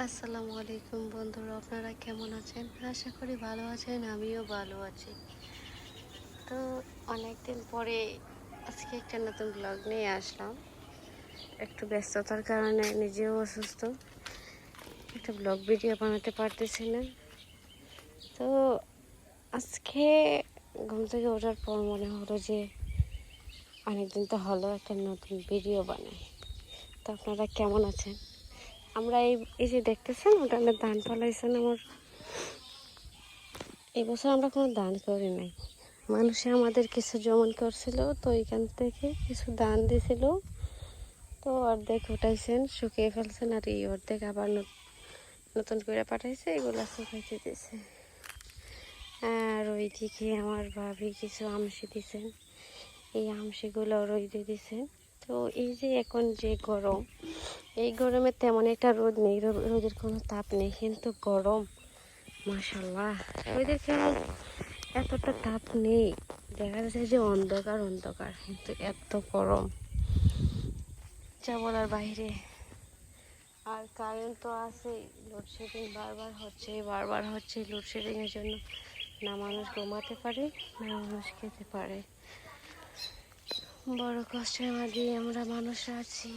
আসসালামু আলাইকুম বন্ধুরা, আপনারা কেমন আছেন? আশা করি ভালো আছেন, আমিও ভালো আছি। তো অনেকদিন পরে আজকে একটা নতুন ব্লগ নিয়ে আসলাম। একটু ব্যস্ততার কারণে নিজেও অসুস্থ। একটা ব্লগ ভিডিও বানাতে পারতেছি না তো আজকে ঘুম থেকে ওঠার পর মনে হলো যে অনেকদিন তো হলো একটা নতুন ভিডিও বানাই। তো আপনারা কেমন আছেন? আমরা এই এই যে দেখতেছেন ওখানে ধান ফলাইছেন আমার। এই বছর আমরা কোনো দান করি নাই। মানুষে আমাদের কিছু জমন করছিল, তো এখান থেকে কিছু দান দিছিল। তো অর্ধেক উঠাইছেন, শুকিয়ে ফেলছেন, আর এই অর্ধেক আবার নতুন করে পাঠাইছে, এগুলো শুকাইতে দিয়েছে আর ওইদিকে আমার ভাবি কিছু আমসি দিছেন। এই আমসিগুলো রইদে দিছেন। তো এই যে এখন যে গরম, এই গরমে তেমন একটা রোদ নেই। রোদের কোনো তাপ নেই, কিন্তু গরম মাসাল্লাহ রোদের কেন এতটা তাপ নেই। দেখা যাচ্ছে যে অন্ধকার অন্ধকার, কিন্তু এত গরম। যা বলার বাইরে। আর কারেন্ট তো আছে লোডশেডিং বারবার হচ্ছে বারবার হচ্ছে লোডশেডিংয়ের জন্য। না মানুষ ঘুমাতে পারে, না মানুষ খেতে পারে। বড় কষ্টের মাঝে আমরা মানুষ আছি।